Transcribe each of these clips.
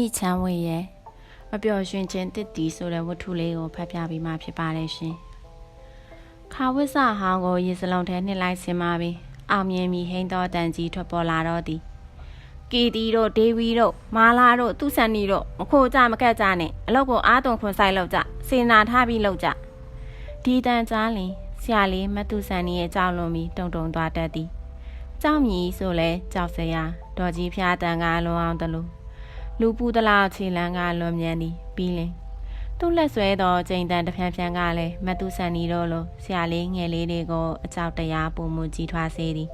မိချမ်းဝေရဲ့မပျော်ရွှင်ခြင်းတစ်တီဆိုတဲ့ဝတ္ထုလေးကိုဖတ်ပြပေးမှဖြစ်ပါတယ်ရှင်။ခါဝိဆာဟောင်းကိုရေစလုံးထဲနှစ်လိုက်ဆင်းပါပြီ။အောင်မြင်ပြီးဟိန်းတော်တန်ကြီးထွက်ပေါ်လာတော့သည်။ကီတီတို့ဒေဝီတို့မာလာတို့သူဆန်နီတို့မခိုးကြမကက်ကြနဲ့အလုပ်ကိုအားသွန်ခွန်ဆိုင်လောက်ကြစေနာထားပြီးလောက်ကြဒီတန်ကြားလင်ဆရာလေးမတူဆန်နီရဲ့ကြောက်လွန်ပြီးတုံတုံသွားတတ်သည်။ကြောက်မြည်ဆိုလဲကြောက်စရာဒေါ်ကြီးဖျားတန်ကလွန်အောင်တလို့ လူပူတလားခြေလန်းကလွန်မြန်သည်ပြီးလင်သူ့လက်ဆွဲသောကျိန်တန်တစ်ဖြန်းဖြန်းကလည်းမတူဆန်နီတို့လိုဆရာလေးငယ်လေးတွေကိုအကြောက်တရားပုံမှုကြီးထွားစေသည်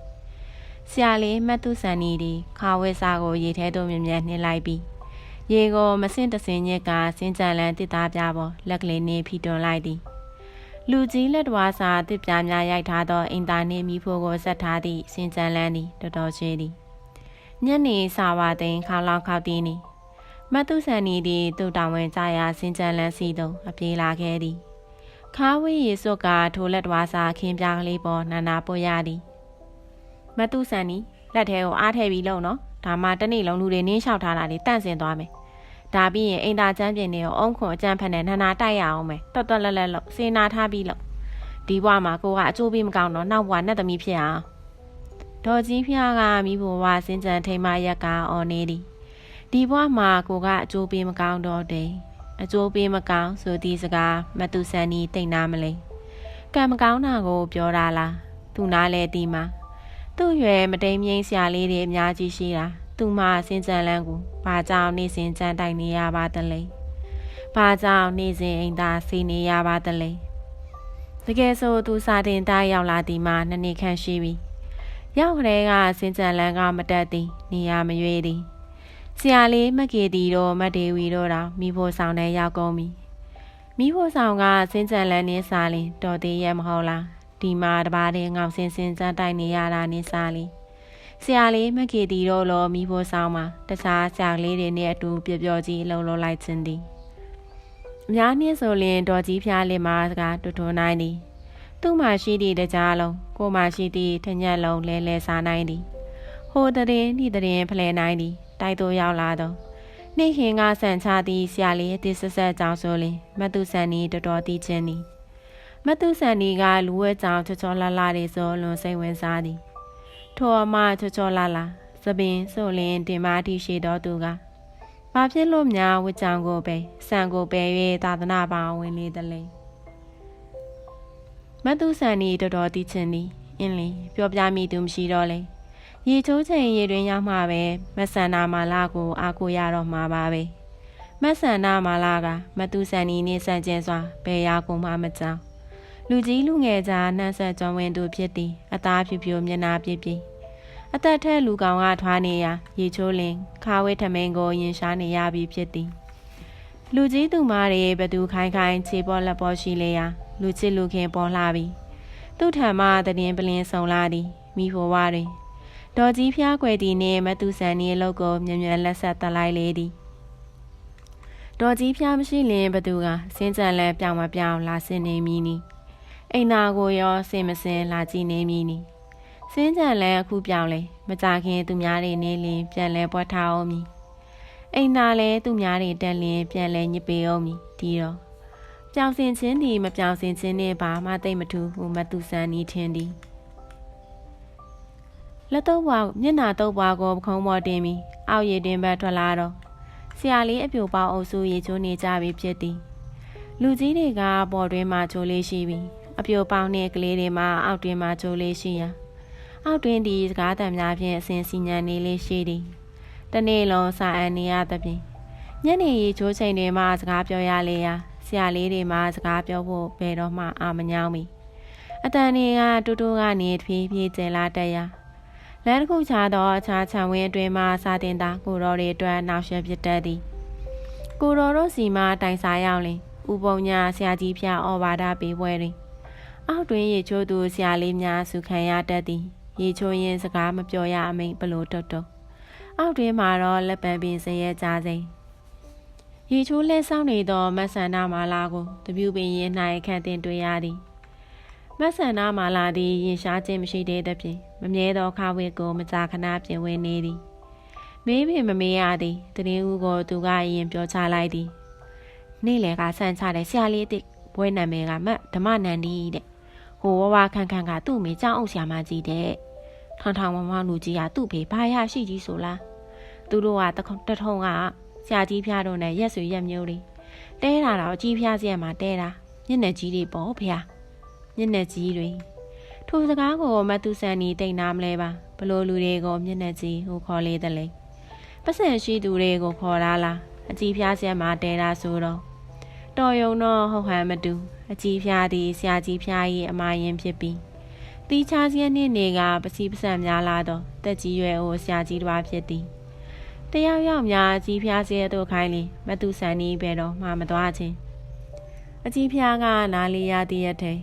ဆရာလေးမတူဆန်နီသည်ခါဝဲစာကိုရေထဲသို့မြင်မြန်နှင်းလိုက်ပြီးရေကိုမစင့်တစင်ညက်ကစင်းကြံလန်းတစ်သားပြပေါ်လက်ကလေးနေဖီတွန်လိုက်သည်လူကြီးလက်တော်စာတစ်ပြားများရိုက်ထားသောအင်တာနက်မီဖိုကိုဆက်ထားသည့်စင်ကြံလန်းသည်တော်တော်ရှိသည်ညနေစာဝါသိန်းခေါလောက်ခေါက်တီးနီ မတုဆန်နီသည်သူ့တောင်ဝင်ကြရာစင်ကြံလန်းစီသို့အပြေးလာခဲ့သည်ခါဝေးရေစွတ်ကထိုလက်တော်စာခင်းပြားကလေးပေါ်နာနာပွရသည်မတုဆန်နီလက်ထဲကိုအားထည့်ပြီးလုံနော်ဒါမှတနေ့လုံးလူတွေနင်းလျှောက်ထားတာလေးတန့်စင်သွားမယ်ဒါပြီးရင်အိမ်သာချမ်းပြင်တွေကိုအုံခွန်အကြမ်းဖက်နဲ့နာနာတိုက်ရအောင်မယ်တော်တော်လက်လက်လို့စေနာထားပြီးလို့ဒီဘဝမှာကိုကအကျိုးပေးမကောင်းတော့နောက်ဘဝနဲ့သမီးဖြစ်အောင်ဒေါ်ကြီးဖျားကမိဘဝစင်ကြံထိန်မရက်ကအော်နေသည် ဒီဘဝမှာကိုကအကျိုးပေးမကောင်းတော့တယ်အကျိုးပေးမကောင်းဆိုသည့်စကားမတူဆန်နီတိတ်နာမလဲကံမကောင်းတာကို ပြောတာလားသူနားလဲဒီမှာသူ့ရွယ်မတိမ်မြင့်ဆရာလေးတွေအများကြီးရှိတာသူမစင်ကြံလန်းကိုဘာကြောင့်နေစဉ်ကြမ်းတိုက်နေရပါတလဲဘာကြောင့်နေစဉ်အိမ်သာစီနေရပါတလဲတကယ်ဆိုသူစာတင်သားရောက်လာဒီမှာနှစ်နှစ်ခန့်ရှိပြီရောက်ခတဲ့ကစင်ကြံလန်းကမတက်သည်နေရမရွေးသည် ဆရာလေးမကေတီတို့မဒေဝီတို့တောင်မိဖို့ဆောင်တဲ့ရောက်ကုန်ပြီမိဖို့ဆောင်ကစင်ကြံလန်းနဲ့စာလင်တော်သေးရဲ့မဟုတ်လားဒီမှာတပါးတည်းငေါစင်စင်စမ်းတိုက်နေရတာနဲ့စာလင်ဆရာလေးမကေတီတို့လောမိဖို့ဆောင်မှာတခြားဆရာလေးတွေနဲ့အတူပျော်ပျော်ကြီးလှုပ်လှုပ်လိုက်ခြင်းသည်အများနှင်းဆိုလင်တော်ကြီးဖျားလင်မာကတူတူနိုင်သည်သူ့မှာရှိသည့်တကြားလုံးကိုမှရှိသည့်ထညက်လုံးလဲလဲစားနိုင်သည် ဟိုတရင်ဒီတရင်ဖလဲနိုင်သည်တိုက်သို့ရောက်လာတော့နေခင်ကဆန်ချသည်ဆရာလေးအသစ်ဆက်ဆက်ကြောင်းဆိုလင်မတုဆန်နီတော်တော်တီးခြင်းသည်မတုဆန်နီကလူဝဲကြောင်ချောချောလာလာတွေဆိုလွန်စိတ်ဝင်စားသည်ထိုအမချောချောလာလာသပင်ဆိုလင်တင်မာတိရှိတော်သူကဘာဖြစ်လို့များဝကြောင်ကိုပဲဆန်ကိုပဲ၍သာသနာပါဝင်လေတလဲမတုဆန်နီတော်တော်တီးခြင်းသည်အင်းလီပြောပြမိသူမရှိတော့လေ ရေချိုးချိန်ရေတွင်ရောက်မှပဲမဆန္ဒမာလာကိုအာကိုရတော့မှာပါပဲမဆန္ဒမာလာကမတူဆန်နီနေဆန့်ကျင်စွာဘယ်ရာကိုမှမကြောက်လူကြီးလူငယ်ကြားနှံ့ဆက်ကြုံဝင်သူဖြစ်သည်အသားဖြူဖြူမျက်နှာပြည့်ပြည့်အသက်ထဲလူကောင်ကထွားနေရရေချိုးလင်ခါဝဲထမင်းကိုရင်ရှားနေရပြီဖြစ်သည်လူကြီးသူမတွေဘသူခိုင်းခိုင်းခြေပေါ်လက်ပေါ်ရှိလေရာလူချစ်လူခင်ပေါ်လာပြီသူ့ထံမှတည်င်းပလင်းဆုံလာသည်မိဖို့ဝါတွင် ဒေါ်ကြီးဖျားခွေသည်နှင့်မသူဆန်၏အလုပ်ကိုမြန်မြန်လက်ဆက်တက်လိုက်လေသည်တော်ကြီးဖျားမရှိလင်ဘသူကစင်းကြံလဲပြောင်မပြောင်လာစင်နေမည်နီအိမ်နာကိုရောစင်မစင်လာကြည့်နေမည်နီစင်းကြံလဲအခုပြောင်လဲမကြခင်သူများတွေနေလင်ပြန်လဲပွက်ထားအောင်မည်အိမ်နာလဲသူများတွေတက်လင်ပြန်လဲညစ်ပေအောင်မည်ဒီတော့ပြောင်စင်ချင်းဒီမပြောင်စင်ချင်းနဲ့ဘာမှတိတ်မထူးဟူမသူစံနီးထင်းသည် လက်တော့ဘွားမျက်နာတော့ဘွားကိုပခုံးပေါ်တင်ပြီးအောက်ရည်တင်ဘက်ထွက်လာတော့ဆရာလေးအပြိုပေါအုပ်စုရေချိုးနေကြပြီဖြစ်သည်လူကြီးတွေကပေါ်တွင်းမှာချိုးလေးရှိပြီးအပြိုပေါင်းတဲ့ကလေးတွေမှာအောက်တွင်းမှာချိုးလေးရှိရာအောက်တွင်းဒီစကားတံများဖြင့်အစဉ်စီညံနေလေးရှိသည်တနေ့လုံးစာအန်နေရသဖြင့်ညနေရေချိုးချိန်တွေမှာစကားပြောရလေရာဆရာလေးတွေမှာစကားပြောဖို့ဘယ်တော့မှအာမညောင်းမီအတန်တွေကတူတူကနေတဖြည်းဖြည်းကျင်လာတတ်ရာ လမ်းတစ်ခုခြားသောအခြားခြံဝင်းအတွင်းမှစာတင်သားကိုတော်တွေအတွက်နောက်ရှက်ဖြစ်တတ်သည်ကိုတော်တို့စီမှတိုင်စားရောက်လင်ဥပုံညာဆရာကြီးဖျားဩဘာဒပေးပွဲတွင် အောက်တွင်ရေချိုးသူဆရာလေးများစုခံရတတ်သည်ရေချိုးရင်စကားမပြောရအမိန်ဘလို့တုတ်တုတ်အောက်တွင်မှာတော့လက်ပံပင်စရဲကြစိရေချိုးလဲဆောင်နေသောမဆန္ဒမာလာကိုတပြူပင်ရင်၌ခန့်တင်တွေ့ရသည် မဆန္ဒမာလာသည်ရင်ရှားခြင်းမရှိသေးသဖြင့်မမြဲသောခါဝေကိုမကြာခဏပြင်ဝဲနေသည်မေးပေမမေးရသည်တရင်ဦးကိုသူကအရင်ပြောချလိုက်သည်နေ့လေကဆန်ချတဲ့ဆရာလေးတစ်ဘွဲနာမည်ကမတ်ဓမ္မနန္ဒီတဲ့ဟိုဝဝခန့်ခန့်ကသူ့မိကြောင်းအောင်ဆရာမကြီးတဲ့ထောင်ထောင်မောင်မောင်လူကြီးကသူ့ဖေဘာရရှိကြီးဆိုလားသူတို့ကတခုံတထုံကဆရာကြီးဖျားတော့နဲ့ရက်ဆွေရက်မျိုးလေးတဲတာတော့အကြီးဖျားစီရမှာတဲတာညနေကြီးတွေပေါ့ဖျား ညနေကြီးတွေထိုစကားကိုမတူဆန်နီတိတ်နာမလဲပါဘလို့လူတွေကိုမျက်နှာကြီးဟိုခေါ်လေတယ်လေပတ်စံရှိသူတွေကိုခေါ်လာလားအကြီးဖျားဆရာမတဲတာဆိုတော့တော်ယုံတော့ဟုတ်ဟန်မတူအကြီးဖျားသည်ဆရာကြီးဖျား၏အမရင်ဖြစ်ပြီးတီးခြားစည်းနှစ်နေကပစီပစံများလာတော့တက်ကြီးရွယ်အိုဆရာကြီးတစ်ပါးဖြစ်သည်တယောက်ယောက်များအကြီးဖျားစည်းတို့ခိုင်းလင်မတူဆန်နီးပဲတော့မှမသွားခြင်းအကြီးဖျားကနားလေးရတည်ရတဲ့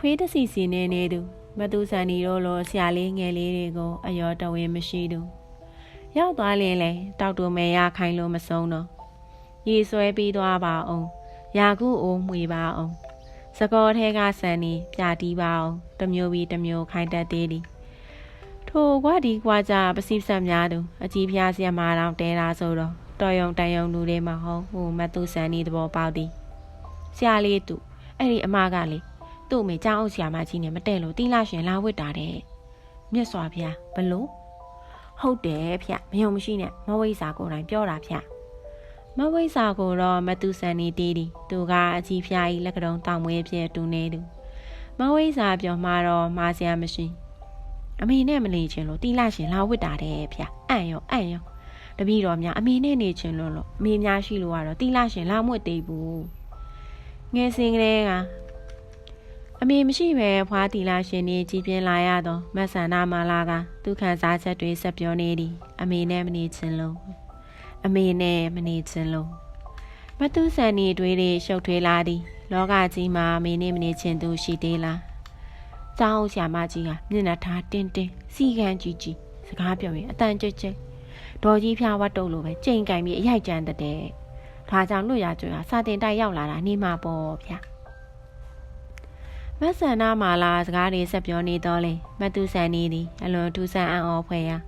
ခွေးတစီစီနေနေသူမတူဆန်နီတို့လိုဆရာလေးငယ်လေးတွေကိုအယောတဝင်းမရှိသူရောက်သွားလင်းလေတောက်တူမဲရခိုင်လို့မဆုံးတော့ရေဆွဲပြီးသွားပါအောင်ရာခုအိုးမှွေပါအောင်စကောထဲကဆန်နီပြတီးပါအောင်တမျိုးပြီးတမျိုးခိုင်တက်သေးသည်ထိုကွာဒီကွာကြပစီဆက်များသူအကြီးဖျားဆီယမာတောင်တဲတာဆိုတော့တော်ယုံတန်ယုံလူတွေမှာဟောဟိုမတူဆန်နီသဘောပေါက်သည်ဆရာလေးသူအဲ့ဒီအမကလေ သူ့အမေကြောင်းအောင်ဆရာမကြီးနဲ့မတည့်လို့တီလာရှင်လာဝစ်တာတဲ့မြတ်စွာဘုရားဘလို့ဟုတ်တယ်ဖျမယုံမရှိနဲ့မဝိစာကိုယ်တိုင်ပြောတာဖျမဝိစာကိုတော့မတူဆန်နေတီးသည်သူကအကြီးဖျားကြီးလက်ကတုံးတောင်မွေးဖြစ်တူနေသူမဝိစာပြောမှတော့မာစရာမရှိအမေနဲ့မနေချင်လို့တီလာရှင်လာဝစ်တာတဲ့ဖျအံ့ရောအံ့ရောတပည့်တော်များအမေနဲ့နေချင်လို့လို့အမေများရှိလို့ကတော့တီလာရှင်လာမွတ်သေးဘူးငယ်စဉ်ကလေးက အမေမရှိပဲဖွားတီလာရှင်နေကြည်ပြင်းလာရတော့မဆန္ဒမာလာကသူခံစားချက်တွေဆက်ပြောနေသည်အမေနဲ့မနေချင်လို့အမေနဲ့မနေချင်လို့မတူဆန်နေတွေးတွေရှုပ်ထွေးလာသည် လောကကြီးမှာအမေနဲ့မနေချင်သူရှိသေးလားကျောင်းဆရာမကြီးကမျက်နှာထားတင်းတင်းစီကံကြီးကြီးစကားပြောရင်အတန်ကြွကြွဒေါ်ကြီးဖျားဝတ်တုပ်လိုပဲကြိမ်ကင်ပြီးအရိုက်ကြမ်းတဲ့ဒါကြောင့်လွတ်ရကြွရစာတင်တိုက်ရောက်လာတာနေမှာပေါ့ဗျာ မဆန္ဒမာလာစကားတွေဆက်ပြောနေတော့လေမတူဆန်နေသည်အလွန်ထူးဆန်းအံ့ဩဖွယ်ရာ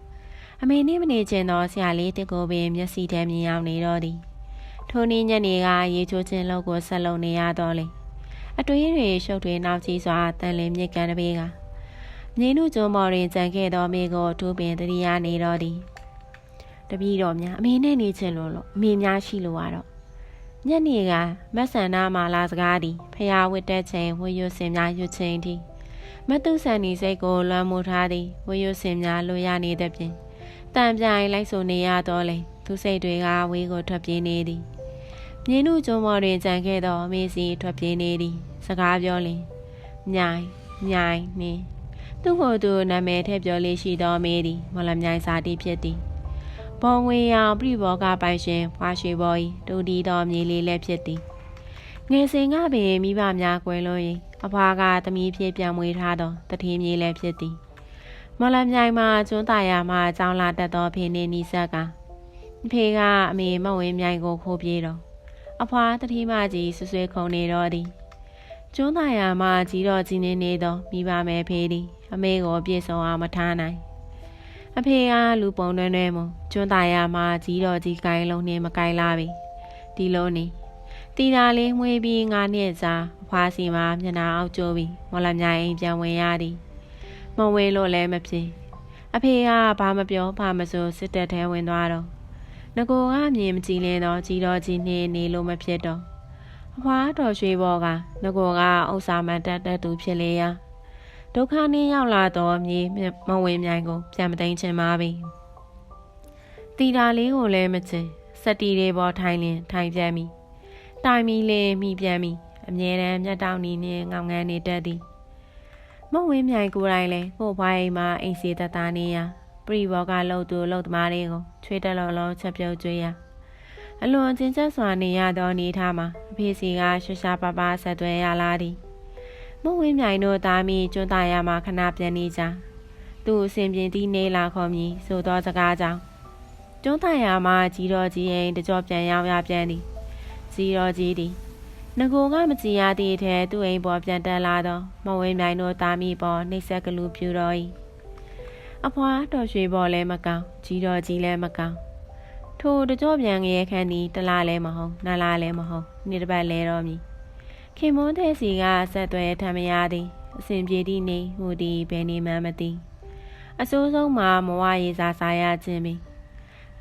အမေနေမနေချင်တော့ဆရာလေးတစ်ကိုပင်မျက်စိထဲမြင်ရောက်နေတော့သည်ထိုနည်းညနေကရေချိုးခြင်းလောက်ကိုဆက်လုံနေရတော့လေအတွေးတွေရှုပ်ထွေးနောက်ကြီးစွာတန်လင်းမြစ်ကန်တပေးကမြင်းနုကျွန်းမော်တွင်ကြံခဲ့သောမိကိုထူးပင်တတိယနေတော့သည်တပည့်တော်များအမေနဲ့နေချင်လို့လို့အမေများရှိလို့ရတော့ ညနေကမဆန္ဒမာလာစကားသည်ဖျားဝတ်တဲ့ချိန်ဝရွစင်များရွချိန်သည်မတုဆန်နီစိတ်ကိုလွမ်းမိုးထားသည်ဝရွစင်များလိုရနေတဲ့ပြင်တန်ပြိုင်လိုက်ဆိုနေရတော့လေသူစိတ်တွေကဝေးကိုထွက်ပြေးနေသည်မြင်းနုကျုံမော်တွင်ကြံခဲ့သောအမေစီထွက်ပြေးနေသည်စကားပြောလင်မြိုင်မြိုင်နှင်းသူ့ကိုယ်သူနာမည်ထည့်ပြောလေးရှိသောအမေသည်မလမြိုင်စာတိဖြစ်သည် ဘောင်ငွေရောင်ပြိဘောကပိုင်ရှင်ဖွာရွှေဘော်ဤဒူဒီတော်မြေလေးလည်းဖြစ်သည်ငယ်စဉ်ကပင်မိဘများကွယ်လွန်ရင်အဖွားကသမီးဖြစ်ပြန်မွေးထားသောတထင်းမြေလည်းဖြစ်သည်မလမြိုင်မှာကျွန်းသားရမှာအကြောင်းလာတတ်သောဖေနေနီဆက်ကအဖေကအမေမဝင်းမြိုင်ကိုခိုးပြေးတော့အဖွားတထင်းမကြီးဆွဆွဲခုံနေတော့သည်ကျွန်းသားရမှာကြီးတော့ကြီးနေနေသောမိဘမဲဖေးသည်အမေကိုပြေဆုံးအောင်မထားနိုင် အဖေကလူပုံတွဲတွဲမကျွန်းသားရမှာကြီးတော်ကြီးကိုင်းလုံးနဲ့မကိုင်းလာပြီဒီလိုနေတီတာလေးမှွေးပြီးငါနှစ်စာအဖွားစီမှာမျက်နှာအောက်ကျိုးပြီးမော်လမြိုင်ပြန်ဝင်ရသည်မဝင်လို့လည်းမဖြစ်အဖေကဘာမပြောဘာမဆိုစစ်တပ်ထဲဝင်သွားတော့ငကိုကမြင်မကြည့်လင်းတော့ကြီးတော်ကြီးနေနေလို့မဖြစ်တော့အဖွားတော်ရွှေဘော်ကငကိုကဥစ္စာမန်တက်တဲ့သူဖြစ်လေရာ ဒုက္ခနည်းရောက်လာတော့မြေမဝင်မြိုင်ကိုပြန်မသိမ်းချင်ပါပြီတီတာလေးကိုလည်းမချင်စက်တီတွေပေါ်ထိုင်လင်ထိုင်ပြန်ပြီတိုင်မီလေးမိပြန်ပြီအမြဲတမ်းမျက်တောင်နီနဲ့ငောင်ငန်းနေတတ်သည်မဝင်းမြိုင်ကိုယ်တိုင်လဲကို့ဘွားအိမ်မှာအိမ်စီတသားနေရပရိဘောကလှုပ်သူလှုပ်သမားတွေကိုချွေးတက်လော်လော်ချက်ပြုတ်ကျွေးရအလွန်ချင်းချက်စွာနေရသောနေထားမှာအဖေစီကရှရှာပါပါဆက်သွဲရလာသည် မဝင်းမြိုင်တို့သားမီကျွန်းသားရမှာခဏပြန်နေကြသူ့အစဉ်ပြေသည့်နေလာခေါ်မည်ဆိုသောစကားကြောင့်ကျွန်းသားရမှာကြီးတော်ကြီးရင်တကြောပြန်ရောက်ရပြန်သည်ကြီးတော်ကြီးသည်ငကိုကမကြည်ရသည့်ထဲသူ့အိမ်ပေါ်ပြန်တက်လာတော့မဝင်းမြိုင်တို့သားမီပေါ်နှိပ်စက်ကလူပြူတော်၏အအဖွာတော်ရွှေပေါ်လဲမကောင်းကြီးတော်ကြီးလဲမကောင်းထိုတကြောပြန်ငရဲခန်းသည်တလားလဲမဟုတ်နလားလဲမဟုတ်နေ့တစ်ပတ်လဲတော့မည် ခင်မွန်းတဲ့စီကဆက်သွဲထမ်းမရသည်အစဉ်ပြေသည့်နေဟိုသည်ဘယ်နေမှမသိအစိုးဆုံးမှာမဝရေစာစားရခြင်းပင်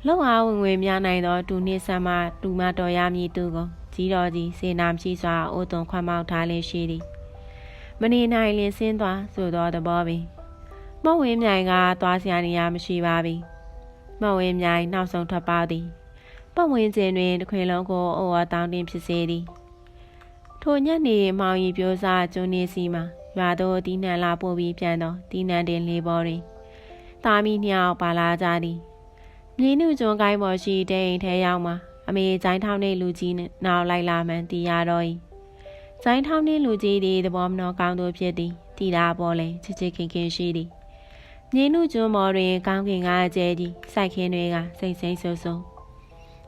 လောက်အားဝင်ဝင်များနိုင်သောတူနှင့်ဆမ်းမတူမတော်ရမည်သူကိုကြီးတော်ကြီးစေနာမရှိစွာအိုးသွန်ခွမ်းမောက်ထားလေးရှိသည်မနေနိုင်လင်ဆင်းသွားဆိုသောသဘောပင်မဝင်းမြိုင်ကသွားစရာနေရာမရှိပါပြီမဝင်းမြိုင်နောက်ဆုံးထွက်ပေါက်သည်ပတ်ဝန်းကျင်တွင်တစ်ခွင်လုံးကိုအိုဝါတောင်းတင်ဖြစ်စေသည် ထိုညနေမောင်ရီပြိုးစားကျွန်းနေစီမှာရွာသို့တီးနှံလာပို့ပြီးပြန်သောတီးနှံတင်လေးပေါ်တွင်တာမီနှစ်ယောက်ပါလာကြသည်မြင်းနုကျွန်းကိုင်းပေါ်ရှိတဲ့အိမ်ထဲရောက်မှာအမေကျိုင်းထောင်းတဲ့လူကြီးနောက်လိုက်လာမှန်တီးရတော့၏ကျိုင်းထောင်းတဲ့လူကြီးသည်သဘောမနှောကောင်းသူဖြစ်သည်တီတာပေါ်လဲချစ်ချစ်ခင်ခင်ရှိသည်မြင်းနုကျွန်းပေါ်တွင်ကောင်းကင်ကားအကျဲကြီးစိုက်ခင်းတွေကစိမ့်စိမ့်ဆူဆူ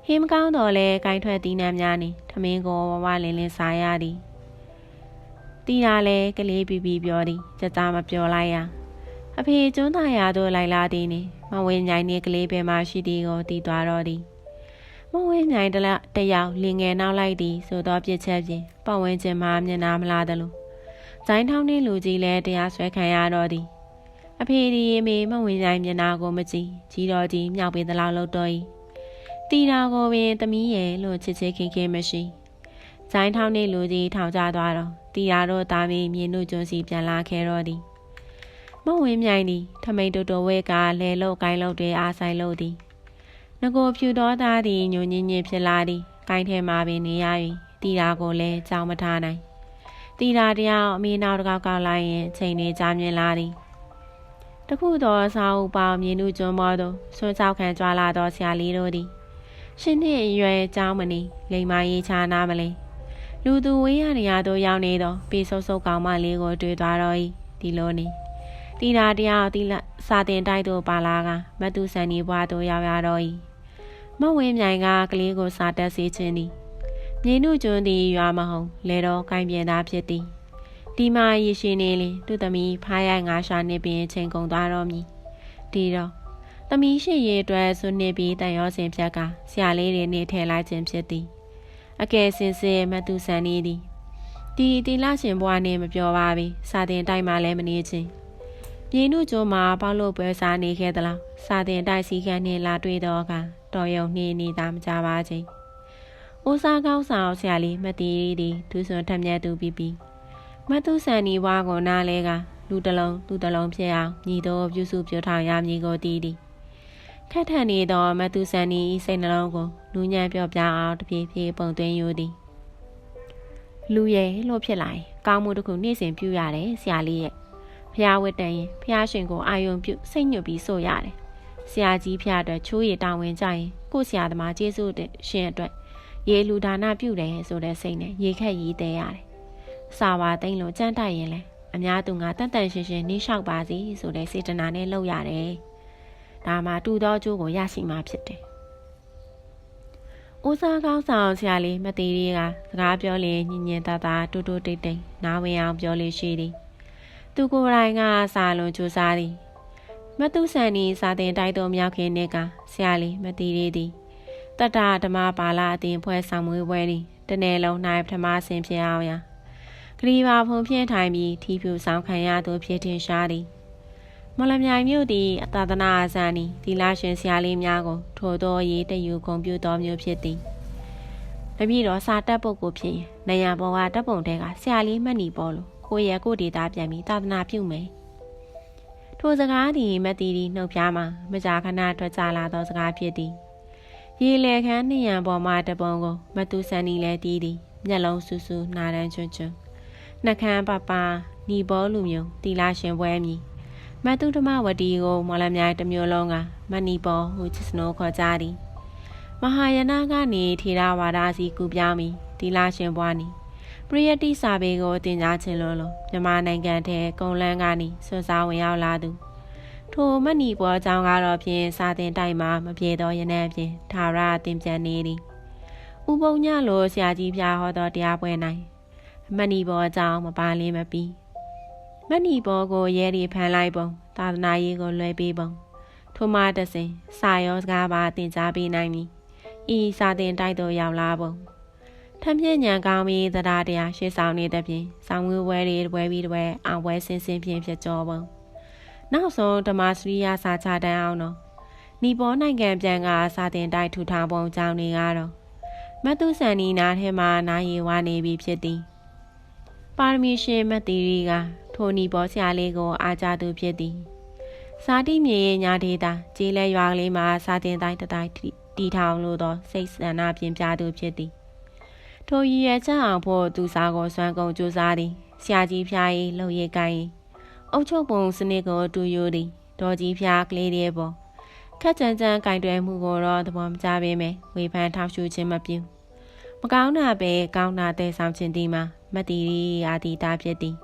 ဟင်းမကောင်းတော့လဲကိုင်းထွက်တီးနှံများနေထမင်းကိုဝဝလင်းလင်းစားရသည်တီတာလဲကလေးပြပြပြောသည်ကြကြမပြောလိုက်ရအဖေကျွန်းသားရတို့လိုက်လာသည်နေမဝင်းញိုင်နေကလေးပဲမှရှိသည်ကိုတီးသွားတော့သည်မဝင်းញိုင်တလတယောက်လင်ငယ်နောက်လိုက်သည်ဆိုတော့ပြစ်ချက်ဖြင့်ပတ်ဝန်းကျင်မှာမျက်နာမလားသလိုဇိုင်းထောင်းနှင်းလူကြီးလဲတရားဆွဲခံရတော့သည်အဖေဒီအမေမဝင်ဆိုင်မျက်နာကိုမကြည့်ကြီးတော်ကြီးမြောက်ပေးသလောက်လို့တော့၏ တီတာကိုပင်သမီးရဲ့လို့ချစ်ချစ်ခင်ခင်မရှိဇိုင်းထောင်းနှင်းလူကြီးထောင်ချသွားတော့တီတာတို့သားမီးမြင်တို့ကျွန်းစီပြန်လာခဲ့တော့သည်မဝင်မြိုင်သည်ထမိန်တူတူဝဲကလဲလို့ကိုင်းလို့တွေအားဆိုင်လို့သည်ငကိုဖြူတော်သားသည်ညိုညင်းညင်းဖြစ်လာသည်ကိုင်းထဲမှာပင်နေရ၍တီတာကိုလည်းကြောင်မထားနိုင်တီတာတယောက်အမေနောက်တစ်ကောက်ကောက်လိုက်ရင်ချိန်နေကြမြင်လာသည်တခုသောစာအုပ်ပေါမြင်သူကျွန်းပေါ်သို့ဆွန်းချောက်ခံကြွာလာသောဆရာလေးတို့သည် ရှင်နှစ်အရွယ်ကျောင်းမနီလိမ္မာရေးချာနာမလဲလူသူဝေးရနေရသို့ရောက်နေသောပေဆုပ်ဆုပ်ကောင်မလေးကိုတွေ့သွားတော့၏ဒီလိုနေတီတာတယောက်တီလာစာတင်တိုက်သို့ပါလာကမတ်သူဆန်ဒီဘွားသို့ရောက်ရတော့၏မဝင်းမြိုင်ကကလေးကိုစာတက်စေခြင်းသည်မြေနုကျွန်းသည်ရွာမဟုတ်လေတော့ကိုင်းပြန်သားဖြစ်သည်ဒီမှာရရှိနေလင်သူ့သမီးဖားရိုက်ငါရှာနေပင်ချိန်ကုန်သွားတော့မည်ဒီတော့ သမီးရှိရဲ့အတွက်ဆွနေပြီးတန်ရောစင်ဖြတ်ကဆရာလေးတွေနေထဲလိုက်ခြင်းဖြစ်သည်အကယ်စင်စစ်မသူဆန်နေသည်ဒီတီလာရှင်ဘွားနဲ့မပြောပါဘူးစာတင်တိုက်မှလည်းမနေချင်းမြေနုကျွန်းမှာပေါလို့ပွဲစားနေခဲ့သလားစာတင်တိုက်စီခန်းနဲ့လာတွေ့တော့ကတော်ရုံနှင်းနေတာမကြပါချင်း။အိုးစားကောင်းဆောင်ဆရာလေးမတီးသည်ဒုစွန်ထက်မြတ်သူပြီးပြီးမတုဆန်နီဝါကိုနားလဲကလူတလုံးသူတလုံးဖြစ်အောင်ညီတော်ပြုစုပြောထောင်ရမည်ကိုတည်သည် ခက်ထန်နေသောမတုဆန်နီစိတ်နှလုံးကိုလူညံ့ပြော့ပြအောင်တပြေးပြေးပုံသွင်းယူသည်လူရဲ့လို့ဖြစ်လာရင်ကောင်းမှုတစ်ခုနေ့စဉ်ပြုရတယ်ဆရာလေးရဲ့ဖျားဝတ်တန်ရင်ဖျားရှင်ကိုအာယုံပြုစိတ်ညွတ်ပြီးဆိုရတယ်ဆရာကြီးဖျားအတွက်ချိုးရည်တာဝန်ကြရင်ကိုဆရာသမားကျေးဇူးရှင်အတွက်ရေလူဒါနပြုတယ်ဆိုတဲ့စိတ်နဲ့ရေခက်ရည်တဲရတယ်စာဝါသိမ့်လို့ကြမ်းတိုက်ရင်လဲအများသူငါတန်တန်ရှင်းရှင်းနှိလျှောက်ပါစီဆိုတဲ့စေတနာနဲ့လုပ်ရတယ် ဒါမှတူသောအကျိုးကိုရရှိမှာဖြစ်တယ်ဦးစားကောင်းဆောင်ဆရာလေးမသေးသေးကစကားပြောလေညင်ညင်သာသာတူတူတိတ်တိတ်နားဝင်အောင်ပြောလေရှိသည်သူကိုယ်တိုင်ကစာလုံးကြိုးစားသည်မတုဆန်နီစာတင်တိုက်တော်မြောက်ခင်နှစ်ကဆရာလေးမသေးသေးသည်တတဓမ္မပါလာအတင်ဖွဲ့ဆောင်မွေးပွဲသည်တနေ့လုံး၌ပထမဆင်ဖြစ်အောင်ရာဂရီပါဖုံဖြင်းထိုင်ပြီးထီဖြူဆောင်ခံရသူဖြစ်ထင်ရှားသည် မလမြိုင်မြို့သည်အသာသနာအစံဤဒီလာရှင်ဆရာလေးများကိုထိုသောရေးတယူဂုံပြုတော်မျိုးဖြစ်သည်တပည့်တော်စာတက်ပုတ်ကိုဖြစ်ရင်နေရဘောကတပ်ပုံတဲကဆရာလေးမှတ်နီပေါ်လို့ကိုရဲ့ကိုဒေတာပြန်ပြီးသာသနာပြုမယ်ထိုစကားသည်မတီတီနှုတ်ပြားမှာမကြာခဏထွက်ကြလာသောစကားဖြစ်သည်ရေလေခန်းနှရံပေါ်မှတပုံကိုမတူဆန်နီလဲတီးသည်မျက်လုံးဆူဆူနာတန်းချွန်းချွန်းနှကန်းပပညီဘောလူမျိုးတီလာရှင်ပွဲမည် မတုဓမ္မဝတီကိုမော်လမြိုင်တစ်မျိုးလုံးကမဏိပေါ်ဟူချစ်စနိုခေါ်ကြသည်မဟာယနာကနေထေရဝါဒစီကူပြောင်းပြီးတီလာရှင်ပွားနီပရိယတိစာပေကိုတင်ကြားခြင်းလို့လို့မြန်မာနိုင်ငံထဲကုံလန်းကနေဆွစားဝင်ရောက်လာသူထိုမဏိပေါ်အကြောင်းကတော့ဖြင့်စာတင်တိုက်မှာမပြေသောရနံဖြင့်သာရတင်ပြန်နေသည်ဥပုံညလိုဆရာကြီးပြဟောသောတရားပွဲ၌မဏိဘောအကြောင်းမပါလင်းမပြီး မဏိဘောကိုရဲရီဖန်လိုက်ပုံသာသနာရေးကိုလွှဲပေးပုံထိုမှတစဉ်စာရောစကားပါသင်ကြားပေးနိုင်မည်ဤစာသင်တိုက်သို့ရောက်လာပုံထမ်းမြင့်ညံကောင်းပြီးသဒ္ဒါတရားရှေ့ဆောင်နေတဲ့ပြင်ဆောင်းဝဲဝဲတွေဝဲပြီးတပွဲအောင်ဝဲစင်စင်ဖြင့်ဖြစ်ကြောပုံနောက်ဆုံးဓမ္မစရိယစာချတန်းအောင်တော့နီပေါ်နိုင်ငံပြန်ကစာတင်တိုက်ထူထောင်ပုံကြောင်းတွေကတော့မတ်တုဆန်နီနာထဲမှာနာရီဝါနေပြီဖြစ်သည်ပါရမီရှင်မတ်တီရီက ထိုနီပေါ်ဆရာလေးကိုအားကြသူဖြစ်သည်စာတိမြေရဲ့ညာဒေတာကျေးလဲရွာကလေးမှာစာတင်တိုင်းတတိုင်းတီထောင်လို့သောစိတ်ဆန္ဒပြင်ပြသူဖြစ်သည်ထိုရည်ရွယ်ချက်အောင်ဖို့သူစားကိုစွမ်းကုန်ကြိုးစားသည်ဆရာကြီးဖျား၏လှုပ်ရည်ကိုင်းအုတ်ချုပ်ပုံစနစ်ကိုတူယူသည်ဒေါ်ကြီးဖျားကလေးတွေပေါ်ခက်ကြမ်းကြမ်းကင်တွယ်မှုကိုတော့သဘောမကျပေမဲ့ဝေဖန်ထောက်ရှုခြင်းမပြုမကောင်းတာပဲကောင်းတာတဲ့ဆောင်ခြင်းဒီမှာမတီရီအာတီတာဖြစ်သည်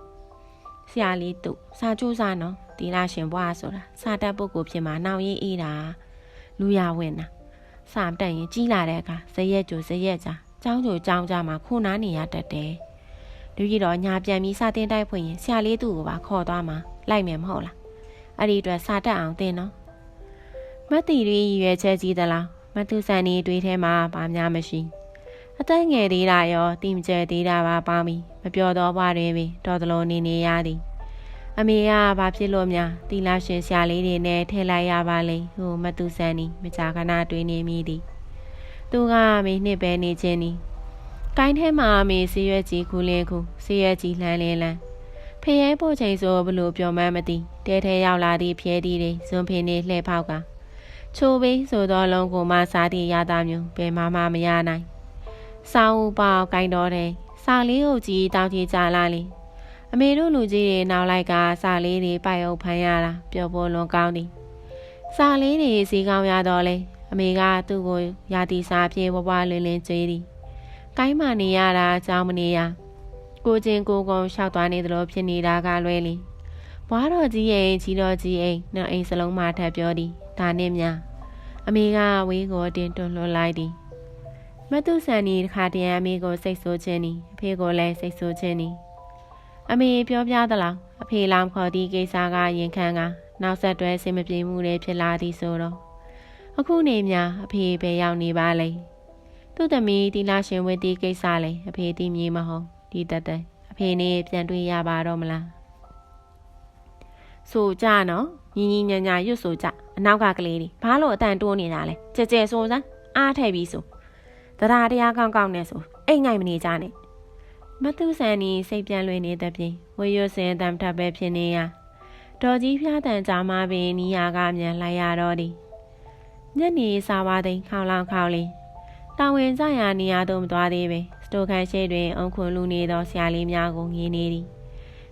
ဆရာလေးတို့စာကြိုးစားနော်တီလာရှင်ဘွားဆိုတာစာတတ်ပုဂ္ဂိုလ်ဖြစ်မှာနှောင်ရေးအေးတာလူရဝင်တာစာတက်ရင်ကြီးလာတဲ့အခါဇရက်ကြိုဇရက်ကြကြောင်းကြိုကြောင်းကြမှာခုနားနေရတတ်တယ်လူကြီးတော့ညာပြန်ပြီးစာတင်တိုက်ဖွင့်ရင်ဆရာလေးသူ့ကိုပါခေါ်သွားမှာလိုက်မယ်မဟုတ်လားအဲ့ဒီအတွက်စာတက်အောင်တင်နော်မတ်တီရီရွယ်ချက်ကြီးသလားမတူဆန်နေတွေးထဲမှာဘာများမရှိ အသက်ငယ်သေးတာရောတိမကျဲသေးတာပါပေါင်းပြီးမပြောတော့ဘွားတွေပဲတော်သလိုနေနေရသည်အမေကဘာဖြစ်လို့များတီလာရှင်ဆရာလေးတွေနဲ့ထဲလိုက်ရပါလိမ့်ဟိုမတူဆန်နီမကြာခဏတွေးနေမိသည်သူကမေနှစ်ပဲနေခြင်းနီကိုင်းထဲမှာမေဆေးရွက်ကြီးခူးလင်းခူးဆေးရွက်ကြီးလှမ်းလင်းလန်းဖရဲပို့ချိန်ဆိုဘလို့ပြောမှန်းမသိတဲထဲရောက်လာသည့်ဖျဲတီတွေဇွန်ဖင်နေလှဲ့ဖောက်ကချိုးပေးဆိုသောလုံးကိုမှစားသည့်ရတာမျိုးဘယ်မှမမရနိုင် စောင်းဦးပေါကိုင်းတော်တဲ့စာလေးအုပ်ကြီးတောင်းချကြလာလေအမေတို့လူကြီးတွေနောက်လိုက်ကစာလေးတွေပိုက်အုပ်ဖမ်းရတာပျော်ပေါ်လွန်ကောင်းသည်စာလေးတွေစီကောင်းရတော့လေအမေကသူ့ကိုရာတီစာပြေးဝဝလင်းလင်းကျွေးသည်ကိုင်းမှနေရတာအကြောင်းမနေရကိုချင်းကိုကုံလျှောက်သွားနေသလိုဖြစ်နေတာကလွဲလီဘွားတော်ကြီးရဲ့ကြီးတော်ကြီးအိမ်နှစ်အိမ်စလုံးမှထပ်ပြောသည်ဒါနဲ့များအမေကဝေးကိုတင်တွန်းလွှတ်လိုက်သည် မတုဆန်နီတခါတည်းအမေကိုစိတ်ဆိုးခြင်းနီအဖေကိုလည်းစိတ်ဆိုးခြင်းနီအမေပြောပြသလားအဖေလောင်ခေါ်သည့်ကိစ္စကရင်ခံကနောက်ဆက်တွဲဆင်မပြေမှုတွေဖြစ်လာသည်ဆိုတော့အခုနေများအဖေပဲရောက်နေပါလေသူ့သမီးတီလာရှင်ဝတ်တီကိစ္စလေအဖေတီမြေမဟုတ်ဒီတသက်အဖေနေပြန်တွေ့ရပါတော့မလားဆိုကြနော်ညီညီညာညာရွတ်ဆိုကြအနောက်ကကလေးတွေဘာလို့အတန်တိုးနေတာလဲကြဲကြဲဆိုစမ်းအားထည့်ပြီးဆို တရားတရားကောင်းကောင်းနဲ့ဆိုအိတ်ငိုက်မနေကြနဲ့မတုဆန်နီစိတ်ပြန်လွင်နေတဲ့ပြင်ဝေရွစင်တမ်ထပ်ပဲဖြစ်နေရဒေါ်ကြီးဖျားတန်ကြားမှပင်နီးယာကမြန်လိုက်ရတော့သည်ညနေစာပါသိန်းခေါလောင်ခေါလေးတာဝန်ကြရာနေရာသို့မသွားသေးပဲစတိုခန်ရှိတွင် အုံခွန်လူနေသောဆရာလေးများကိုငေးနေသည်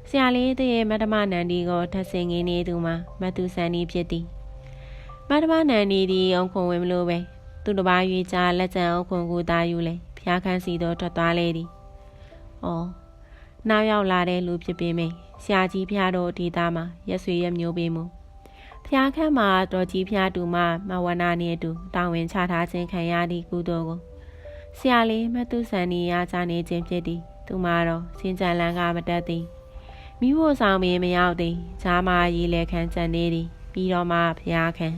ဆရာလေးတည်းမတ္တမနန္ဒီကိုထပ်ဆင်ငေးနေသူမှာမတုဆန်နီဖြစ်သည်မတ္တမနန္ဒီသည်အုံခွန်ဝင်မလို့ပဲ သူတစ်ပါးရွေချလက်ကျန်အုံခွန်ကိုတာယူလေဖျားခန်းစီတော့ထွက်သွားလေသည်။အော်နောက်ရောက်လာတဲ့လူဖြစ်ပေမယ့်ဆရာကြီးဖျားတော်ဒေတာမှာရက်ဆွေရက်မျိုးပေးမှုဖျားခန့်မှာတော်ကြီးဖျားတူမှမဝနာနေတူတာဝန်ချထားခြင်းခံရသည့်ကုသိုလ်ကိုဆရာလေးမတုဆန်နီရချနေခြင်းဖြစ်သည်သူမတော့စင်ကြံလန်းကမတက်သည်မိဖို့ဆောင်ပင်မရောက်သည်ဈာမရေလေခန်းကြံနေသည်ပြီးတော့မှဖျားခန့်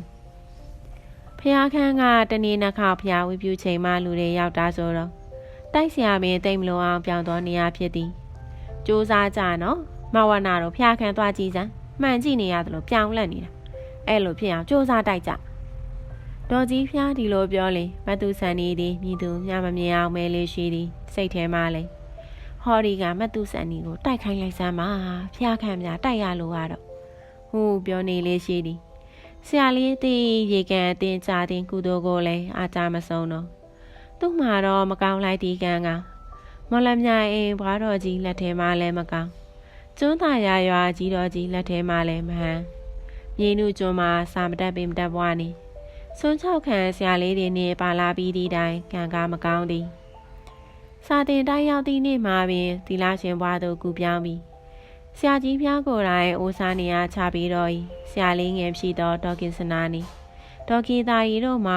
ဖျားခန်းကတနေ့နှစ်ခါဖျားဝေပြူချိန်မှလူတွေရောက်တာဆိုတော့တိုက်ဆရာမင်းတိတ်မလို့အောင်ပြောင်းသွားနေရဖြစ်သည်စူးစားကြနော်မဝနာတော့ဖျားခန်းသွားကြည့်စမ်းမှန်ကြည့်နေရတယ်လို့ပြောင်းလက်နေတာအဲ့လိုဖြစ်အောင်စူးစားတိုက်ကြဒေါ်ကြီးဖျားဒီလိုပြောလေမတူဆန်နေသည်မြည်သူညမမြင်အောင်မဲလေးရှိသည်စိတ်ထဲမှာလေဟော်ဒီကမတူဆန်နီကိုတိုက်ခိုင်းလိုက်စမ်းပါဖျားခံများတိုက်ရလို့ကတော့ဟူပြောနေလေးရှိသည် ဆရာလေးတီရေကန်အတင်းကြတင်ကုသိုလ်ကိုလည်းအားကြမဆုံးတော့သူ့မှာတော့မကောင်းလိုက်ဒီကံကမော်လမြိုင်အိမ်ဘွားတော်ကြီးလက်ထဲမှာလည်းမကောင်းကျွန်းသာရရွာကြီးတော်ကြီးလက်ထဲမှာလည်းမဟန်မြေနုကျွန်းမှာစာမတက်ပင်မတက်ဘွားနေစွန်းချောက်ခံဆရာလေးတွေနေပါလာပြီးဒီတိုင်ကံကမကောင်းသည်စာတင်တိုင်းရောက်သည့်နေ့မှာပင်သီလရှင်ဘွားတို့ကူပြောင်းပြီး ဆရာကြီးဖျားကိုယ်တိုင်အိုးစားနေရချပြီးတော့ဆရာလေးငယ်ဖြစ်သောဒေါကင်စနာနီဒေါကီတာရီတို့မှ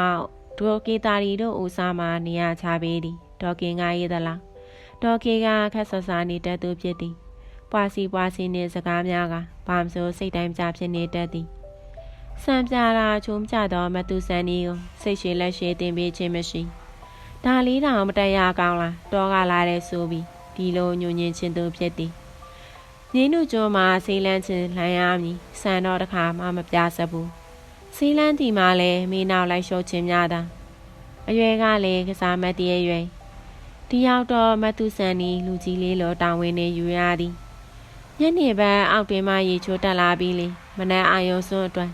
ဒေါကီတာရီတို့အိုးစားမှနေရချပေးသည်ဒေါကင်ကရေးသလားဒေါကေကခက်ဆဆာနေတတ်သူဖြစ်သည်ပွားစီပွားစီနှင့်စကားများကဘာမဆိုစိတ်တိုင်းကြဖြစ်နေတတ်သည်စံပြတာချုံကြသောမတုဆန်ဒီကိုစိတ်ရှည်လက်ရှည်တင်ပေးခြင်းမရှိဒါလေးတောင်မတရကောင်းလားတောကလာတဲ့ဆိုပြီးဒီလိုညွညင်ချင်းသူဖြစ်သည် ငင်းတို့ကျော်မှာဆေးလန်းချင်းလှမ်းရမည်စံတော့တခါမှမပြစဘူးဆေးလန်းတီမှာလည်းမိနောက်လိုက်လျှော့ခြင်းများတာအရွယ်ကလည်းကစားမတ်တည်းရွယ်ဒီရောက်တော့မတုဆန်ဒီလူကြီးလေးလောတောင်းဝင်နေယူရသည်ညနေပန်းအောက်တွင်မှရေချိုးတက်လာပြီးလေမနက်အာယုံစွန်းအတွက်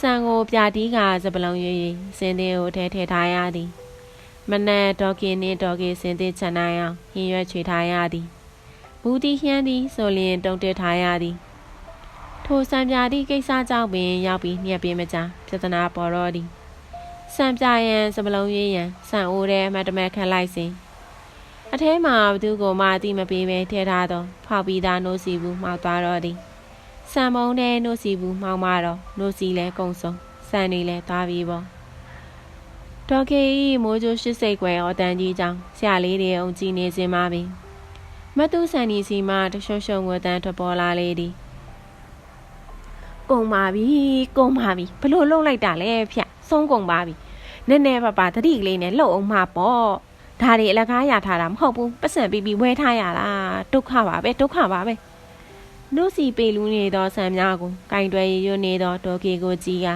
ဆန်ကိုပြတီးကစပလုံးရွေ့စင်းသေးကိုထဲထည့်ထားရသည် မနက်ဒေါကင်းနှင့်ဒေါကင်းစင်းသေးချန်နိုင်အောင်ဟင်းရွက်ချွေထားရသည် ဘူးတီဟျန်းသည်ဆိုလျင်တုံတက်ထားရသည်ထိုစံပြသည့်ကိစ္စကြောင့်ပင်ရောက်ပြီးညက်ပေးမကြပြဿနာပေါ်တော့သည်စံပြရန်စပလုံးရွေးရန်စံအိုးထဲမတ်တမက်ခတ်လိုက်စဉ်အထဲမှာဘသူကိုမှအတိမပေးပဲထည့်ထားသောဖောက်ပြီးသားနိုးစီဘူးမှောက်သွားတော့သည်စံမုံနဲ့နိုးစီဘူးမှောက်မတော့နိုးစီလဲကုံဆုံးစံနေလဲသွားပြီးပေါ့ဒေါ်ကေဤမိုးချိုးရှစ်စိတ်ကွယ်အော်တန်ကြီးကြောင့်ဆရာလေးတွေအောင်ကြည့်နေစင်ပါပြီ မတုဆန်ဒီစီမှတရှုံရှုံဝတန်ထွက်ပေါ်လာလေသည်ကုံပါပြီကုံပါပြီဘလို့လှုပ်လိုက်တာလဲဖျက်ဆုံးကုံပါပြီနည်းနည်းပါပါတတိကလေးနဲ့လှုပ်အောင်မှာပေါ့ဒါတွေအလကားရထားတာမဟုတ်ဘူးပတ်စံပြီးပြီးဝဲထားရတာဒုက္ခပါပဲဒုက္ခပါပဲနှုတ်စီပေလူနေသောဆံများကိုကင်တွယ်ရွနေသောဒေါ်ကေကိုကြီးက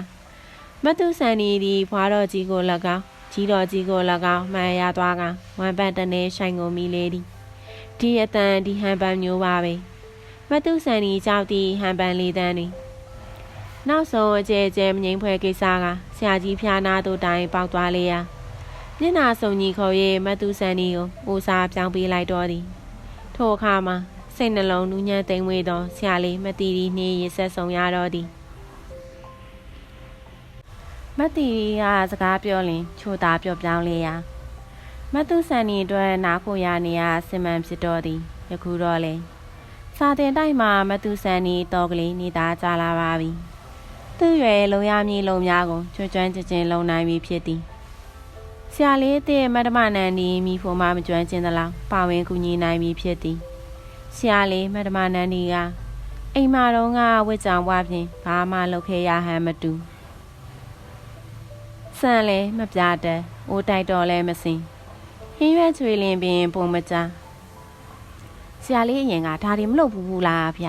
မတုဆန်ဒီသည်ဖွာတော်ကြီးကို၎င်းကြီးတော်ကြီးကို၎င်းမှန်ရသွားကဝမ်ပတ်တနေဆိုင်ကိုမိလေသည် ဒီအတန်ဒီဟန်ပန်မျိုးပါပဲမတုဆန်ဒီကြောက်သည့်ဟန်ပန်လေးတန်းတွင်နောက်ဆုံးအကျဲကျဲမငိမ့်ဖွဲကိစ္စကဆရာကြီးဖျားနာတို့တိုင်ပေါက်သွားလေရာမျက်နာစုံကြီးခေါ်၍မတုဆန်ဒီကိုဦးစားပြောင်းပေးလိုက်တော့သည်ထိုအခါမှာစိတ်နှလုံးနူးညံ့သိမ်မွေ့သောဆရာလေးမတီရီနှင်းရဆက်ဆုံရတော့သည်မတီရီကစကားပြောလင်ချိုတာပြော့ပြောင်းလေရာ မတုဆန်နီအတွက်နားခိုရနေရစင်မှန်ဖြစ်တော်သည်ယခုတော့လေစာတင်တိုက်မှာမတုဆန်နီတော်ကလေးနေသားကြလာပါပြီသူ့ရွယ်လုံရမည်လုံများကိုချွတ်ကျွမ်းချချင်းလုံနိုင်ပြီဖြစ်သည်ဆရာလေးတဲ့မဒမနန်ဒီမိဖို့မမကျွမ်းခြင်းသလားပါဝင်ကူညီနိုင်ပြီဖြစ်သည်ဆရာလေးမဒမနန်ဒီကအိမ်မာတော့ကဝစ်ကြောင်ဘွားဖြင့်ဘာမှလုပ်ခဲ့ရဟန်မတူဆန်လဲမပြတဲ့အိုးတိုက်တော်လဲမစင် ဟင်းရွက်ချွေလင်းပင်ပုံမကြဆရာလေးအရင်ကဒါတွေမလုပ်ဘူးဘူးလားဗျ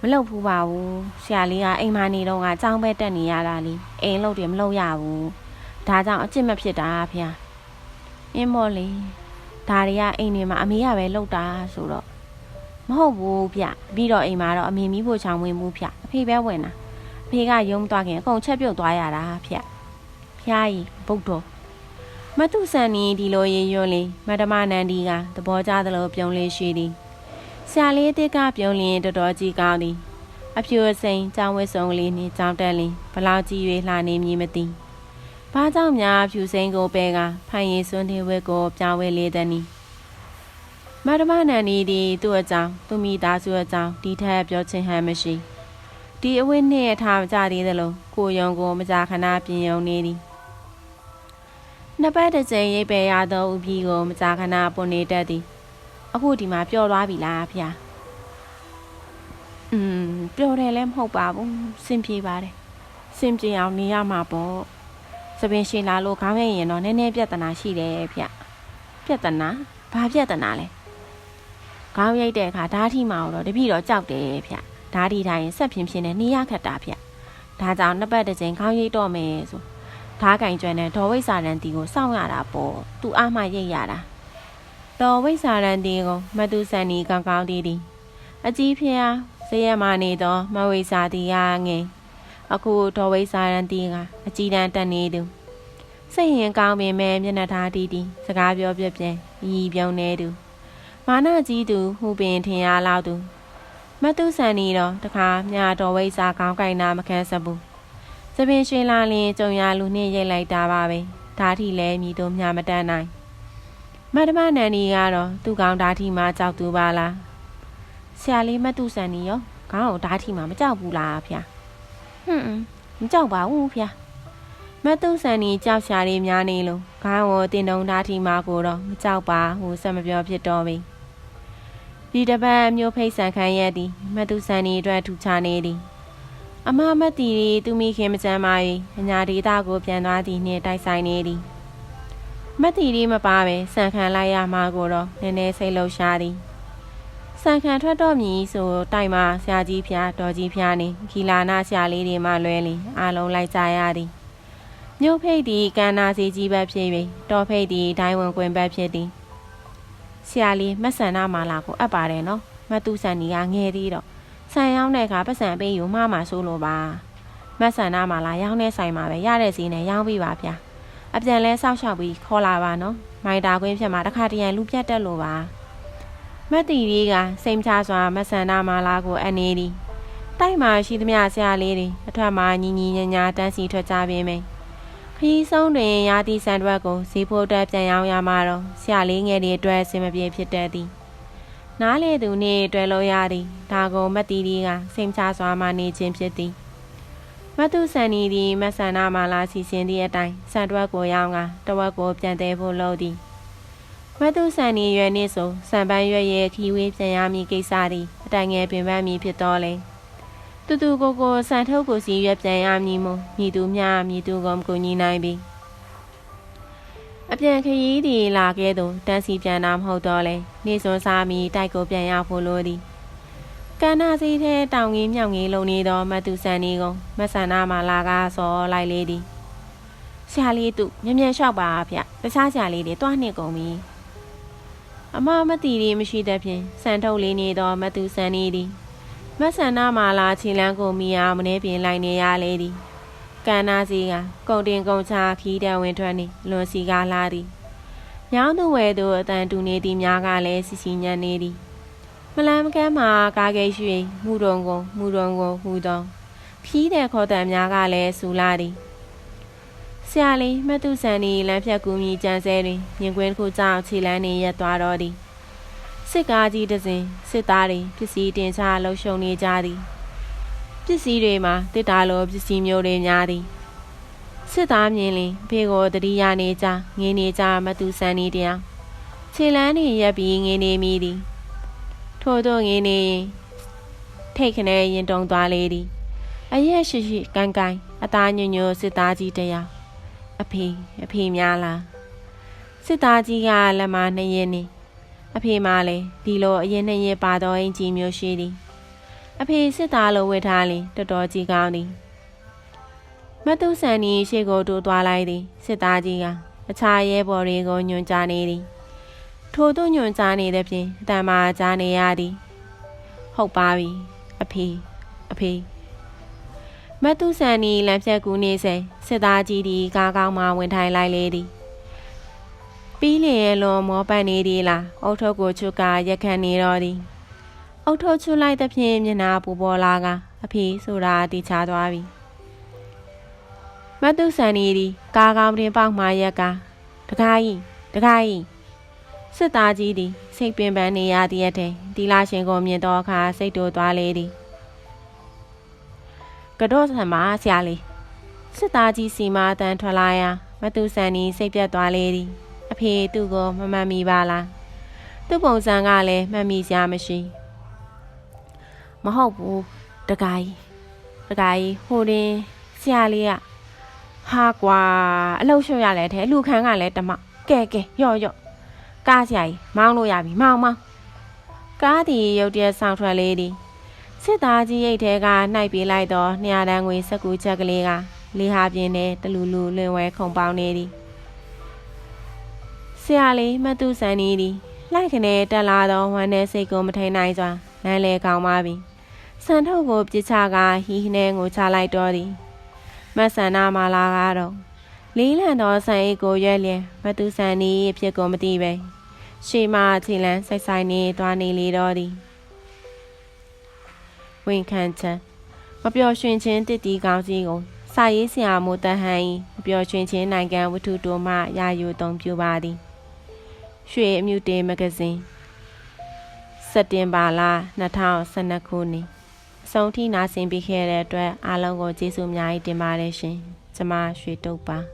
မလုပ်ဘူးပါဘူးဆရာလေးကအိမ်မနေတော့ကကြောင်းပဲတက်နေရတာလေအိမ်လုပ်တယ်မလုပ်ရဘူးဒါကြောင့်အကျင့်မဖြစ်တာဗျအင်းမော်လေးဒါတွေကအိမ်တွေမှာအမေကပဲလုပ်တာဆိုတော့မဟုတ်ဘူးဗျပြီးတော့အိမ်မှာတော့အမေမီးဖို့ချောင်းဝင်မှုဗျအဖေပဲဝင်တာအဖေကယုံသွားခင်အကုန်ချက်ပြုတ်သွားရတာဗျဖျားကြီးဗုဒ္ဓ မတုဆန်နီဒီလိုရေရွလေးမဒမနန္ဒီကသဘောကျသလိုပြုံးလေးရှိသည်ဆရာလေးတစ်ကပြုံးလင်းတော်တော်ကြီးကောင်းသည်အဖြူအစိမ်းကြောင်းဝဲစုံလေးနှင့်ကြောင်းတက်လင်းဘလောက်ကြီး၍လှနေမည်မသိဘာကြောင့်များဖြူစိမ်းကိုပဲကဖိုင်ရည်စွန်းသေးဝဲကိုပြောင်းဝဲလေသည်နီမဒမနန္ဒီသည်သူ့အကြောင်းသူမိသားစုအကြောင်းဒီထက်ပြောချင်ဟန်မရှိဒီအဝိနှင့်ထားကြသေးသလိုကိုယုံကိုမကြာခဏပြင်ယုံနေသည် နှစ်ပတ်တစ်ကြိမ်ရိပ်ပယ်ရသောဥပြီးကိုမကြာခဏပွန်နေတတ်သည် အခုဒီမှာပျော်သွားပြီလားဖေ။อืมပျော်တယ်လည်းမဟုတ်ပါဘူးစင်ပြေပါတယ်စင်ပြေအောင်နေရမှာပေါ့သပင်ရှင်လာလို့ခေါင်းရရင်တော့နည်းနည်းပြဿနာရှိတယ်ဖေ။ပြဿနာဘာပြဿနာလဲခေါင်းရိတ်တဲ့အခါဓာတ်ထိမှာတော့တပည့်တော့ကြောက်တယ်ဖေ။ဓာတ်ထိတိုင်းဆက်ဖြင်းဖြင်းနဲ့နေရခက်တာဖေ။ဒါကြောင့်နှစ်ပတ်တစ်ကြိမ်ခေါင်းရိတ်တော့မယ်ဆို ဓားကင်ကျွမ်းတဲ့ဒေါ်ဝိစာရန်တီကိုစောင့်ရတာပေါ့သူအားမှရိတ်ရတာဒေါ်ဝိစာရန်တီကိုမတူဆန်နီကောင်းကောင်းတီးတီအကြီးဖျားဇယက်မနေသောမဝိစာတီရငယ်အခုဒေါ်ဝိစာရန်တီကအကြီးတန်းတက်နေသူစိတ်ရင်ကောင်းပင်မဲ့မျက်နှာထားတီးတီစကားပြောပြပြရီပြုံးနေသူမာနကြီးသူဟူပင်ထင်ရလောက်သူမတူဆန်နီတော့တခါမြာတော်ဝိစာကောင်းကင်နာမခန်းစဘူး သပင်ရှင်လာလင်ကြုံရလူနှင့်ရိတ်လိုက်တာပါပဲဓာတိလည်းမြည်တို့မြမတတ်နိုင်မတမနန်ဒီကတော့သူ့ကောင်ဓာတိမှာကြောက်သူပါလားဆရာလေးမတုဆန်နီရောခေါင်းကိုဓာတိမှာမကြောက်ဘူးလားဖျားဟွန်းမကြောက်ပါဘူးဖျားမတုဆန်နီကြောက်ရှာလေးများနေလို့ခေါင်းကိုတင်တုံဓာတိမှာကိုတော့မကြောက်ပါဟိုဆက်မပြောဖြစ်တော့ပြီဒီတပတ်မျိုးဖိတ်ဆန်ခံရက်သည်မတုဆန်ဤအတွက်ထူခြားနေသည် အမမတ်တီရီသူမိခင်မချမ်းပါ၏အညာဒေတာကိုပြန်သွားသည်နှင့်တိုက်ဆိုင်နေသည်မတ်တီရီမပါပဲဆန်ခံလိုက်ရမှာကိုတော့နည်းနည်းစိတ်လှုပ်ရှားသည်ဆန်ခံထွက်တော့မည်ဆိုတိုက်မှာဆရာကြီးဖျားတော်ကြီးဖျားနေခီလာနာဆရာလေးတွေမှလွဲလင်အားလုံးလိုက်ကြရသည်မြို့ဖိတ်သည်ကန္နာစီကြီးဘက်ဖြစ်၍တော်ဖိတ်သည်ဒိုင်းဝင်ကွင်ဘက်ဖြစ်သည်ဆရာလေးမက်ဆန္ဒမာလာကိုအပ်ပါတယ်နော်မတ်တူဆန်နီကငယ်သေးတော့ ဆန်ရောင်းတဲ့အခါပတ်စံပေးယူမှားမှာဆိုလို့ပါမတ်ဆန်နာမှာလာရောင်းတဲ့ဆိုင်မှာပဲရတဲ့စီနဲ့ရောင်းပြီးပါဗျာအပြန်လဲစောက်ရှောက်ပြီးခေါ်လာပါနော်မိုင်တာကွင်းဖြစ်မှာတစ်ခါတရံလူပြတ်တက်လို့ပါမတ်တီလေးကစိမ်ချစွာမတ်ဆန်နာမှာလာကိုအနေသည်တိုက်မှာရှိသမျှဆရာလေးတွေအထက်မှာညီညီညာညာတန်းစီထွက်ကြပြီမယ်ခရီးဆုံးတွင်ရာသီဆန်တွက်ကိုဈေးဖို့တက်ပြန်ရောင်းရမှာတော့ဆရာလေးငယ်တွေအတွက်အဆင်မပြေဖြစ်တတ်သည် နားလေသူနှင့်တွေ့လို့ရသည်ဒါကိုမတ်တီဒီကစိမ်ချစွာမှနေခြင်းဖြစ်သည်မတ်သူဆန်နီသည်မတ်ဆန္နာမာလာစီစဉ်သည့်အတိုင်းဆန်တွက်ကိုရောင်းကတဝက်ကိုပြန်သေးဖို့လုပ်သည်မတ်သူဆန်နီရွယ်နှင့်ဆိုဆန်ပန်းရွက်ရဲ့ခီဝေးပြန်ရမည်ကိစ္စသည်အတိုင်ငယ်ပင်ပန်းမည်ဖြစ်တော်လေတူတူကိုကိုဆန်ထုတ်ကိုစီရွက်ပြန်ရမည်မို့မြည်သူမြမြည်သူကမကိုညီနိုင်ပြီ အပြန်ခရီးဒီလာခဲ့သူတန်းစီပြန်တာမဟုတ်တော့လေနေစွန်စားမီတိုက်ကိုပြန်ရဖို့လိုသည်ကန္နာစီထဲတောင်ကြီးမြောင်ကြီးလုံနေသောမတ်သူဆန်နီကုံမဆန္နာမှာလာကားစောလိုက်လေသည်ဆရာလေးသူမြ мян လျှောက်ပါဗျတခြားဆရာလေးတွေတွားနှစ်ကုန်ပြီအမမတီရီမရှိသဖြင့်စံထုတ်လေးနေသောမတ်သူဆန်နီသည်မဆန္နာမှာလာခြေလန်းကိုမိအားမနေပြင်လိုက်နေရလေသည် ကန္နာစီကကုံတင်ကုံချခီးတံဝင်ထွက်နေလွန်စီကားလာသည်ညောင်းသူဝဲသူအတန်တူနေသည်များကလည်းစီစီညံ့နေသည်မလန်မကန်းမှာကားကိတ်ရွှေမှုတုံကိုမှုတုံကိုဟူသောခီးတဲ့ခေါ်တံများကလည်းစူလာသည်ဆရာလေးမတ်သူဆန်ဒီလမ်းဖြတ်ကူမြည်ကြံစဲတွင်မြင်ကွင်းတစ်ခုကြောင့်ခြေလန်းနေရက်သွားတော့သည်စစ်ကားကြီးတစ်စဉ်စစ်သားတွေပစ္စည်းတင်ချလှုပ်ရှုံနေကြသည် ပစ္စည်းတွေမှာတစ်တာလိုပစ္စည်းမျိုးတွေများသည်စစ်သားမြင်လင်ဖေကိုတတိယနေကြငင်းနေကြမသူဆန်နေတရားခြေလန်းနေရက်ပြီးငင်းနေမိသည်ထို့သောငင်းနေရင်ထိတ်ခနဲရင်တုံသွားလေသည်အရက်ရှိရှိကန်ကန်အသားညွညွစစ်သားကြီးတရားအဖေအဖေများလားစစ်သားကြီးကလက်မနှစ်ရက်နေအဖေမလည်းဒီလိုအရင်နှစ်ရက်ပါတော့အင်ကြီးမျိုးရှိသည် အဖေစစ်သားလိုဝတ်ထားလင်တော်တော်ကြီးကောင်းသည်မတ်တုဆန်နီရှေ့ကိုတိုးသွားလိုက်သည်စစ်သားကြီးကအခြားရဲဘော်တွေကိုညွှန်ကြားနေသည်ထို့သို့ညွှန်ကြားနေသည်ဖြင့်အတန်မာကြားနေရသည်ဟုတ်ပါပြီအဖေအဖေမတ်တုဆန်နီလမ်းဖြတ်ကူနေစေစစ်သားကြီးသည်ကားကောင်းမှဝင်ထိုင်လိုက်လေသည်ပြီးလျင်ရဲ့လွန်မောပတ်နေသည်လားအုတ်ထုတ်ကိုချုပ်ကရက်ခန့်နေတော့သည် အုတ်ထုတ်ချွတ်လိုက်သဖြင့်မျက်နှာပူပေါ်လာကအဖေဆိုတာတည်ချသွားပြီမတ်တုဆန်နီဒီကားကောင်းတင်ပေါက်မှရက်ကတကားကြီးတကားကြီးစစ်သားကြီးသည်စိတ်ပင်ပန်းနေရသည်အထင်ဒီလာရှင်ကိုမြင်တော့အခါစိတ်တိုးသွားလေသည်ကတော့ဆံမဆရာလေးစစ်သားကြီးစီမာအတန်ထွက်လာရာမတ်တုဆန်နီစိတ်ပြတ်သွားလေသည်အဖေသူ့ကိုမမှန်မိပါလားသူ့ပုံစံကလည်းမှတ်မိစရာမရှိ မဟုတ်ဘူးတကကြီးတကကြီးဟိုတင်ဆရာလေးကဟာကွာအလုတ်လျှော့ရလဲတဲ့လူခန်းကလည်းတမကဲကဲရော့ရော့ကားဆရာကြီးမောင်းလို့ရပြီမောင်းမောင်းကားဒီရုတ်တရက်ဆောင်ထွက်လေးဒီစစ်သားကြီးရိတ်ထဲကနှိုက်ပြေးလိုက်တော့နှစ်ရာတန်းငွေစက်ကူချက်ကလေးကလေးဟာပြင်းနဲ့တလူလူလွင်ဝဲခုံပေါင်းနေသည်ဆရာလေးမတ်သူဆန်နေသည်လိုက်ခနဲ့တက်လာတော့ဝမ်းနဲ့စိတ်ကိုမထိန်နိုင်စွာလမ်းလေကောင်းပါပြီ စံထုတ်ကိုပြစ်ချကဟီးနှဲကိုချလိုက်တော့သည်မတ်ဆန္နာမာလာကတော့လေးလံတော်ဆန်အိတ်ကိုရွက်လျင်မသူဆန်နီအဖြစ်ကိုမသိပဲရှေမခြေလန်းဆိုင်ဆိုင်နေသွားနေလေတော့သည်ဝင်ခံချက်မပျော်ရွှင်ခြင်းတစ်တီကောင်းစီကိုစာရေးဆရာမိုးတဟန်၏မပျော်ရွှင်ခြင်းနိုင်ငံဝတ္ထုတိုမှရာယူသုံးပြုပါသည်ရွှေအမြူတေမဂဇင်းစက်တင်ဘာလ2012ခုနှစ်အ ဆုံးထိနာဆင်ပေးခဲ့တဲ့အတွက်အားလုံးကိုကျေးဇူးအများကြီးတင်ပါတယ်ရှင်။ကျမရွှေတုပ်ပါ။